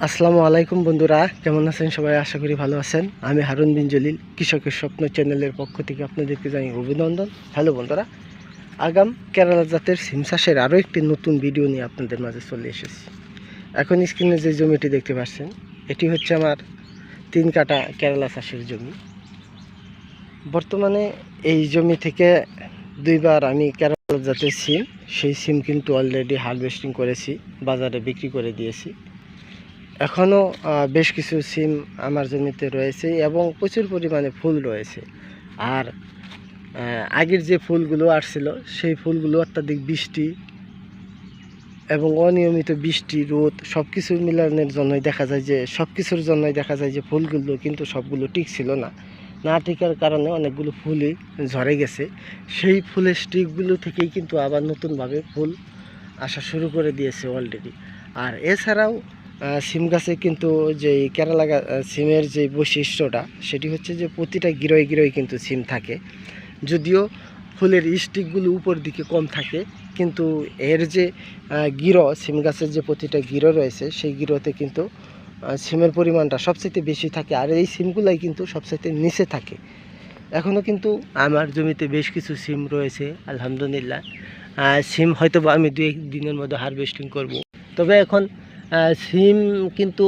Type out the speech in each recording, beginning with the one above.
আসসালামু আলাইকুম বন্ধুরা, কেমন আছেন সবাই? আশা করি ভালো আছেন। আমি হারুন বিন জলিল, কৃষকের স্বপ্ন চ্যানেলের পক্ষ থেকে আপনাদেরকে জানাই অভিনন্দন। হ্যালো বন্ধুরা, আগাম কেরালা জাতের সিম চাষের আরও একটি নতুন ভিডিও নিয়ে আপনাদের মাঝে চলে এসেছি। এখন স্ক্রিনে যে জমিটি দেখতে পাচ্ছেন, এটি হচ্ছে আমার তিন কাটা কেরালা চাষের জমি। বর্তমানে এই জমি থেকে দুইবার আমি কেরালা জাতের সিম, সেই সিম কিন্তু অলরেডি হারভেস্টিং করেছি, বাজারে বিক্রি করে দিয়েছি। এখনও বেশ কিছু সিম আমার জমিতে রয়েছে এবং প্রচুর পরিমাণে ফুল রয়েছে। আর আগের যে ফুলগুলো আসছিল, সেই ফুলগুলো অত্যাধিক বৃষ্টি এবং অনিয়মিত বৃষ্টি, রোদ সব কিছু মিলানোর জন্যই দেখা যায় যে সব কিছুর জন্যই দেখা যায় যে ফুলগুলো কিন্তু সবগুলো টিকছিল না। না টিকার কারণে অনেকগুলো ফুলই ঝরে গেছে। সেই ফুলের স্টিকগুলো থেকেই কিন্তু আবার নতুনভাবে ফুল আসা শুরু করে দিয়েছে অলরেডি আর এছাড়াও সিম গাছে কিন্তু যে কেরালা সিমের যে বৈশিষ্ট্যটা, সেটি হচ্ছে যে প্রতিটা গিরয় গিরয় কিন্তু সিম থাকে। যদিও ফুলের স্টিকগুলো উপর দিকে কম থাকে, কিন্তু এর যে গিরো, সিম গাছের যে প্রতিটা গিরো রয়েছে, সেই গিরোতে কিন্তু সিমের পরিমাণটা সবচেয়ে বেশি থাকে, আর এই সিমগুলাই কিন্তু সবচেয়ে নিচে থাকে। এখনও কিন্তু আমার জমিতে বেশ কিছু সিম রয়েছে, আলহামদুলিল্লাহ। সিম হয়তো বা আমি দু দিনের মধ্যে হারভেস্টিং করব। তবে এখন সিম কিন্তু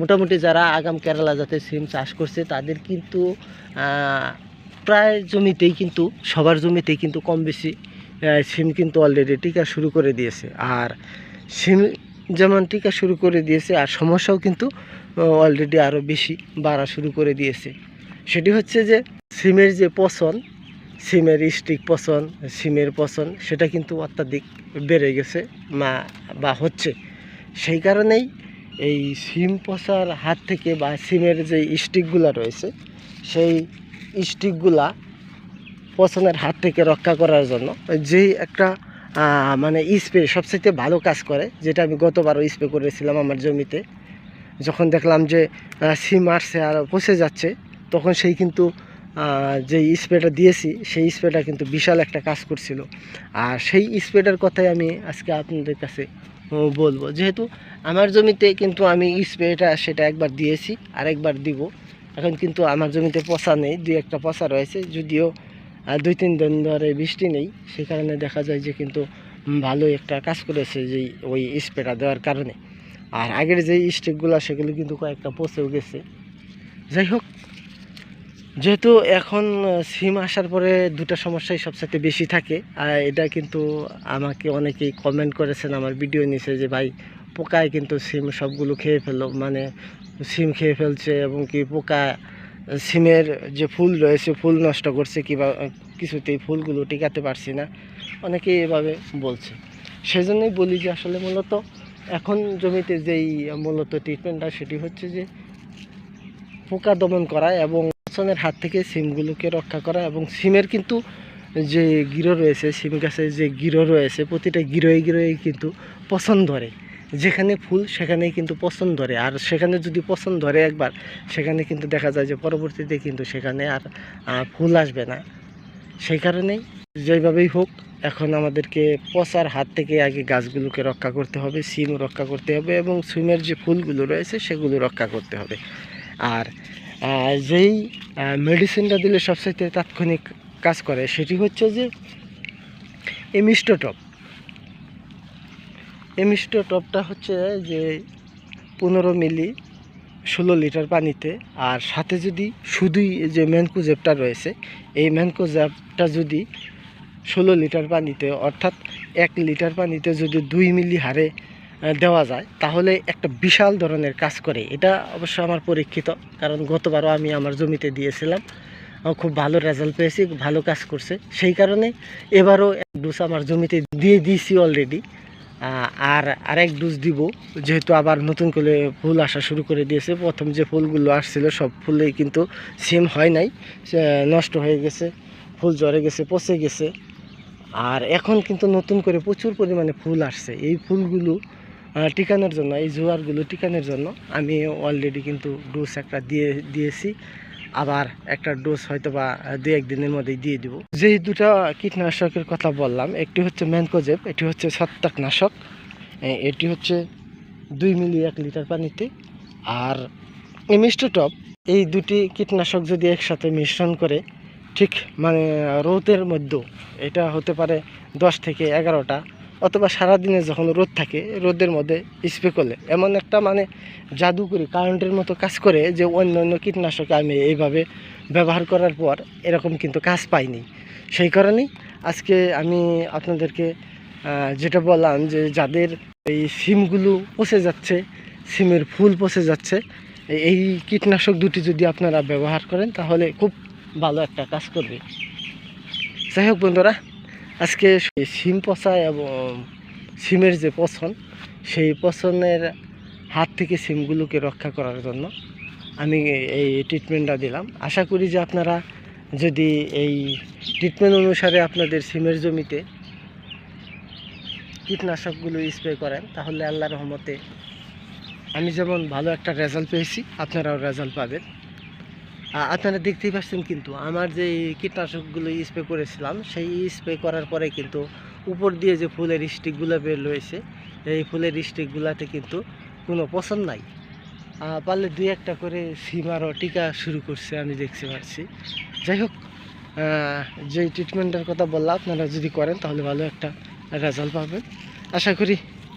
মোটামুটি যারা আগাম কেরালা যাতে সিম চাষ করছে, তাদের কিন্তু প্রায় জমিতেই কিন্তু, সবার জমিতেই কিন্তু কম বেশি সিম কিন্তু অলরেডি টিকা শুরু করে দিয়েছে। আর সিম যেমন টিকা শুরু করে দিয়েছে, আর সমস্যাও কিন্তু অলরেডি আরও বেশি বাড়া শুরু করে দিয়েছে। সেটি হচ্ছে যে, সিমের যে পচন, সিমের স্টিক পচন, সিমের পচন, সেটা কিন্তু অত্যাধিক বেড়ে গেছে, মা, বা হচ্ছে। সেই কারণেই এই সিম পচার হাত থেকে বা সিমের যে স্টিকগুলা রয়েছে, সেই স্টিকগুলা পচনের হাত থেকে রক্ষা করার জন্য যেই একটা মানে স্প্রে সবচেয়ে ভালো কাজ করে, যেটা আমি গতবারও স্প্রে করেছিলাম আমার জমিতে, যখন দেখলাম যে সিম আসছে আর পচে যাচ্ছে, তখন সেই কিন্তু যে স্প্রেটা দিয়েছি, সেই স্প্রেটা কিন্তু বিশাল একটা কাজ করছিল। আর সেই স্প্রেটার কথাই আমি আজকে আপনাদের কাছে বলব। যেহেতু আমার জমিতে কিন্তু আমি স্প্রেটা সেটা একবার দিয়েছি আর একবার দিব। এখন কিন্তু আমার জমিতে পচা নেই, দুই একটা পচা রয়েছে। যদিও দুই তিন দিন ধরে বৃষ্টি নেই সেই কারণে দেখা যায় যে কিন্তু ভালো একটা কাজ করেছে যে ওই স্প্রেটা দেওয়ার কারণে। আর আগের যে স্টিকগুলো সেগুলো কিন্তু কয়েকটা পচেও গেছে। যাই হোক যেহেতু এখন সিম আসার পরে দুটো সমস্যাই সবসাথে বেশি থাকে। আর এটা কিন্তু আমাকে অনেকেই কমেন্ট করেছেন, আমার ভিডিও নিচে যে, ভাই, পোকায় কিন্তু সিম সবগুলো খেয়ে ফেলল মানে সিম খেয়ে ফেলছে এবং কি পোকা, সিমের যে ফুল রয়েছে, ফুল নষ্ট করছে কিংবা কিছুতেই ফুলগুলো টিকাতে পারছি না। অনেকেই এভাবে বলছে। সেজন্যই বলি যে, আসলে মূলত এখন জমিতে যেই মূলত ট্রিটমেন্টটা সেটি হচ্ছে যে, পোকা দমন করা এবং পচনের হাত থেকে সিমগুলোকে রক্ষা করা এবং সিমের কিন্তু যে গিরো রয়েছে, সিম গাছের যে গিরো রয়েছে, প্রতিটা গিরোয় গিরোয় কিন্তু পছন্দ ধরে। যেখানে ফুল, সেখানেই কিন্তু পছন্দ ধরে। আর সেখানে যদি পছন্দ ধরে একবার, সেখানে কিন্তু দেখা যায় যে পরবর্তীতে কিন্তু সেখানে আর ফুল আসবে না। সেই কারণেই যেভাবেই হোক, এখন আমাদেরকে পচার হাত থেকে আগে গাছগুলোকে রক্ষা করতে হবে সিম রক্ষা করতে হবে এবং সিমের যে ফুলগুলো রয়েছে, সেগুলো রক্ষা করতে হবে। আর যেই মেডিসিনটা দিলে সবচাইতে তাৎক্ষণিক কাজ করে, সেটি হচ্ছে যে এমিস্টোটপ এমিস্টোটপটা হচ্ছে যে, পনেরো মিলি ষোলো লিটার পানিতে, আর সাথে যদি শুধুই যে ম্যানকোজেবটা রয়েছে, এই ম্যানকোজেবটা যদি ষোলো লিটার পানিতে, অর্থাৎ এক লিটার পানিতে যদি দুই মিলি হারে দেওয়া যায়, তাহলে একটা বিশাল ধরনের কাজ করে। এটা অবশ্য আমার পরীক্ষিত, কারণ গতবারও আমি আমার জমিতে দিয়েছিলাম। খুব ভালো রেজাল্ট পেয়েছি, ভালো কাজ করছে। সেই কারণে এবারও এক ডোজ আমার জমিতে দিয়ে দিয়েছি অলরেডি আর আরেক ডোজ দিব, যেহেতু আবার নতুন করে ফুল আসা শুরু করে দিয়েছে। প্রথম যে ফুলগুলো আসছিল, সব ফুলেই কিন্তু সেম হয় নাই। নষ্ট হয়ে গেছে, ফুল ঝরে গেছে, পচে গেছে। আর এখন কিন্তু নতুন করে প্রচুর পরিমাণে ফুল আসছে। এই ফুলগুলো টিকানোর জন্য, এই জোয়ারগুলো টিকানোর জন্য আমি অলরেডি কিন্তু ডোজ একটা দিয়ে, দিয়েছি। আবার একটা ডোজ হয়তো বা দু একদিনের মধ্যেই দিয়ে দিব। যেই দুটো কীটনাশকের কথা বললাম, একটি হচ্ছে ম্যানকোজেব, এটি হচ্ছে ছত্রাকনাশক। এটি হচ্ছে দুই মিলি এক লিটার পানিতে। আর এমিস্টোটপ এই দুটি কীটনাশক যদি একসাথে মিশ্রণ করে, ঠিক মানে রোদের মধ্যে এটা হতে পারে দশ থেকে এগারোটা। অথবা সারাদিনে যখন রোদ থাকে, রোদের মধ্যে স্প্রে করলে এমন একটা মানে জাদুকরি কারেন্টের মতো কাজ করে যে অন্য অন্য কীটনাশক আমি এইভাবে ব্যবহার করার পর এরকম কিন্তু কাজ পাইনি। সেই কারণেই আজকে আমি আপনাদেরকে যেটা বললাম যে যাদের এই সিমগুলো পচে যাচ্ছে, সিমের ফুল পচে যাচ্ছে এই কীটনাশক দুটি যদি আপনারা ব্যবহার করেন তাহলে খুব ভালো একটা কাজ করবে। যাই হোক বন্ধুরা আজকে সিম পচা এবং সিমের যে পছন সেই পছনের হাত থেকে সিমগুলোকে রক্ষা করার জন্য আমি এই ট্রিটমেন্টটা দিলাম। আশা করি যে আপনারা যদি এই ট্রিটমেন্ট অনুসারে আপনাদের সিমের জমিতে কীটনাশকগুলো স্প্রে করেন, তাহলে আল্লাহ রহমতে আমি যেমন ভালো একটা রেজাল্ট পেয়েছি, আপনারাও রেজাল্ট পাবেন। আপনারা দেখতেই পাচ্ছেন কিন্তু আমার যে কীটনাশকগুলো স্প্রে করেছিলাম, সেই স্প্রে করার পরে কিন্তু উপর দিয়ে যে ফুলের স্টিকগুলো বের রয়েছে এই ফুলের স্টিকগুলোতে কিন্তু কোনো পছন্দ নাই। পারলে দুই একটা করে সিম আরও টিকা শুরু করছে, আমি দেখতে পাচ্ছি। যাই হোক যে ট্রিটমেন্টের কথা বললাম, আপনারা যদি করেন তাহলে ভালো একটা রেজাল্ট পাবেন। আশা করি